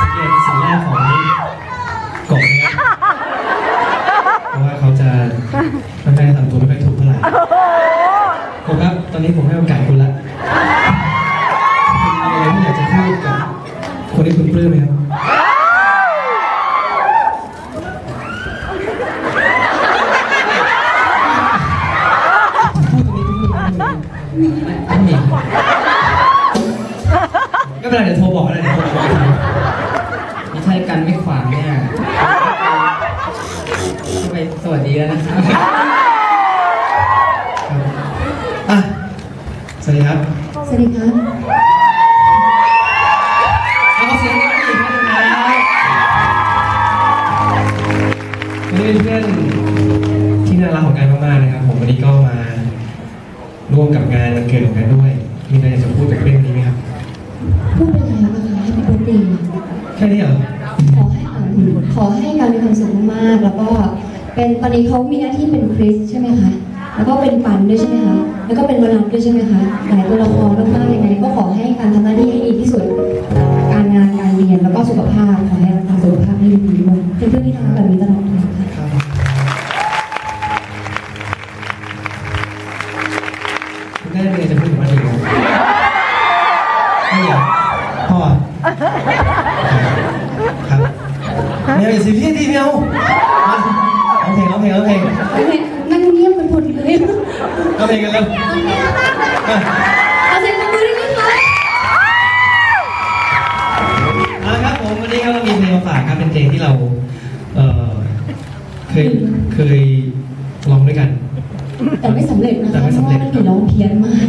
สังเกตสิ่งแรกของกบนะครับเพราะว่าเขาจะไม่ค่อยทำตัวไม่ค่อยถูกเท่าไหร่กบครับ ตอนนี้ผมให้โอกาสคุณละคุณมีอะไรที่อยากจะพูดกับคนที่คุณปลื้มไหมครับ เป็นไรเดี๋ยวโทรบอกก็ได้เดี๋ยวโทรบอกอีกทีไม่ใช่กันไม่ขวางเนี่ยไปสวัสดีแล้วนะครับอะสวัสดีครับสวัสดีครับ เอาเสียงให้อีกท่านหนึงครับนนี้เป็นเพื่อนที่น่ารักของกันมากๆนะครับผมวันนี้ก็มาร่วมกับงานวันเกิดของกันด้วย มีอะไรอยากจะพูดกับเพื่อนนี้ไหมครับ พูดไปแล้วนะคะให้เป็นตีแค่นี้เหรอขอให้การขอให้การมีความสุขมากๆแล้วก็เป็นตอนนี้เขามีหน้าที่เป็นคริสใช่ไหมคะแล้วก็เป็นปันด้วยใช่ไหมคะแล้วก็เป็นวรันด้วยใช่ไหมคะหลายตัวละครมากๆยังไงก็ขอให้การทำหน้าที่ให้ดีที่สุด การงานการเรียนแล้วก็สุขภาพขอให้ ไม่อยากพ่อครับไม่เอาอย่าซีเรียสดิไม่เอาร้องเพลงร้องเพลงร้องเพลงนั่งเงียบกันหมดเลยร้องเพลงกันเร็วอะเอาเสียงปรบมือด้วยนะคะเอาละครับผมวันนี้ครับเรามีเพลงมาฝากครับเป็นเพลงที่เราเอ่อเคยเคยร้องด้วยกัน แต่ไม่สำเร็จนะคะแต่ไม่สำเร็จพาะว่ามันร้องเพี้ยนมาก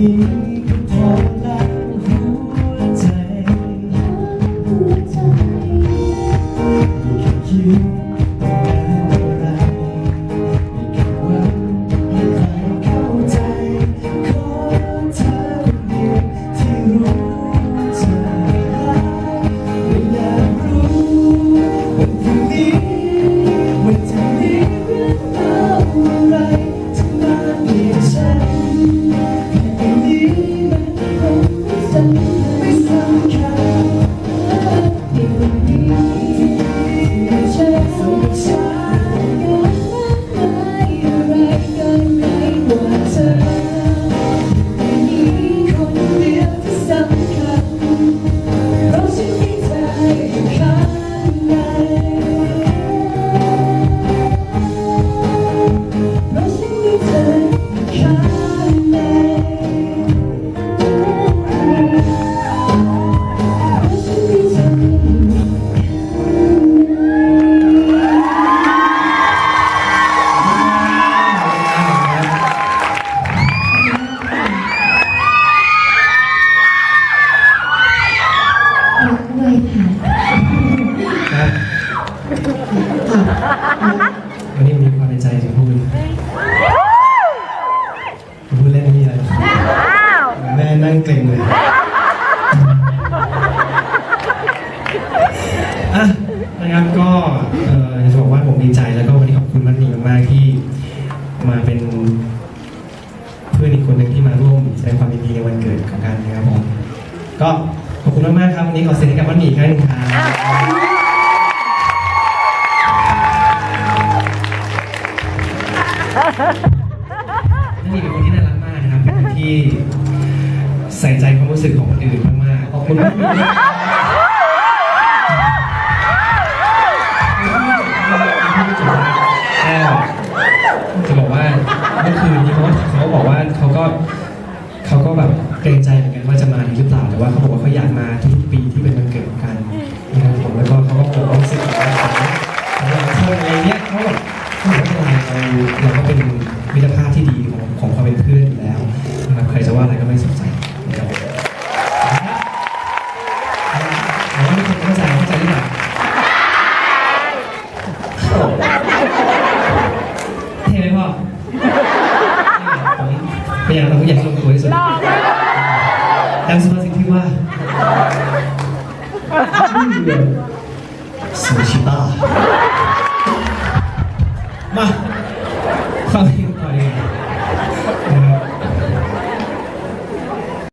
นี้ นั่งเกรงเลยอะนะครับก็เอ่อจะบอกว่าผมดีใจแล้วก็วันนี้ขอบคุณมันมีมากๆที่มาเป็น เพื่อนอีกคนหนึ่งที่มาร่วมแสดงความยินดีในวันเกิดของกันนะครับผมก็ขอบคุณมากๆครับวันนี้ขอเสียงให้กับมันมีอีกครั้งหนึงครับ จะบอกว่าเมื่อคืนนี้เขาเขาบอกว่าเขาก็เขาก็แบบเกรงใจเหมือนกันว่าจะมาหรือเปล่าแต่ว่าเขาบอกว่าเขาอยากมาทุกปีที่เป็นวันเกิดกันนะครับผมแล้วก็เขาก็บอกว่ารู้สึกว่าของเราคนอะไรเนี้ยเขาแบบเขาบอกว่าเราเราก็เป็นมิตรภาพที่ดีของของความเป็นเพื่อนอยู่แล้วนะครับใครจะว่าอะไรก็ไม่สนใจ เท่ไหมพ่อผมพยายามทำทุกอย่างให้ลงตัวที่สุดดังสุภาษิตที่ว่าสุชิตามาฟังเพลงต่อดีกว่า